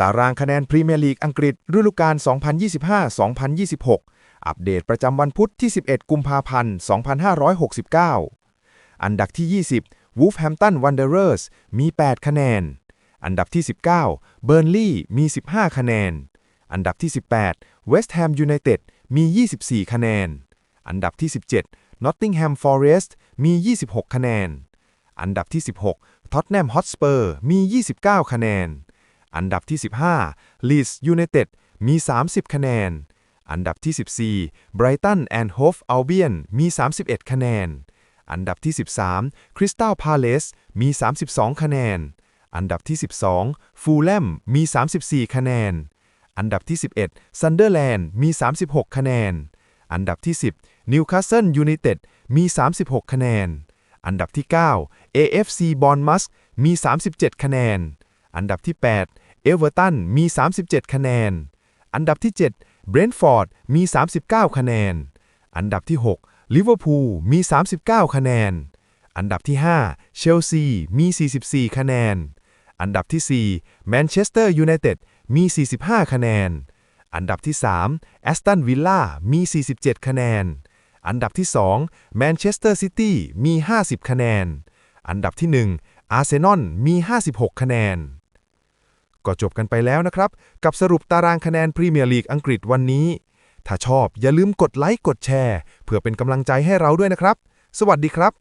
ตารางคะแนนพรีเมียร์ลีกอังกฤษฤดูกาล 2025-2026 อัปเดตประจำวันพุธที่ 11 กุมภาพันธ์ 2569 อันดับที่ 20 Wolverhampton Wanderers มี 8 คะแนน อันดับที่ 19 Burnley มี 15 คะแนน อันดับที่ 18 West Ham United มี 24 คะแนน อันดับที่ 17 Nottingham Forest มี 26 คะแนน อันดับที่ 16 Tottenham Hotspur มี 29 คะแนน อันดับที่ 15 Leeds United มี 30 คะแนน อันดับที่ 14 Brighton and Hove Albion มี 31 คะแนน อันดับที่ 13 Crystal Palace มี 32 คะแนน อันดับที่ 12 Fulham มี 34 คะแนน อันดับที่ 11 Sunderland มี 36 คะแนน อันดับที่ 10 Newcastle United มี 36 คะแนน อันดับที่ 9 AFC Bournemouth มี 37 คะแนน อันดับที่ 8 เอเวอร์ตันมี 37 คะแนน อันดับที่ 7 เบรนฟอร์ดมี 39 คะแนน อันดับที่ 6 ลิเวอร์พูลมี 39 คะแนน อันดับที่ 5 เชลซีมี 44 คะแนน อันดับที่4แมนเชสเตอร์ยูไนเต็ดมี 45 คะแนน อันดับที่3แอสตันวิลล่ามี 47 คะแนน อันดับที่2แมนเชสเตอร์ซิตี้มี 50 คะแนน อันดับที่ 1อาร์เซนอลมี 56 คะแนน ก็จบกันไปแล้วนะครับ กับสรุปตารางคะแนนพรีเมียร์ลีกอังกฤษวันนี้ ถ้าชอบอย่าลืมกดไลค์กดแชร์ เพื่อเป็นกำลังใจให้เราด้วยนะครับ สวัสดีครับ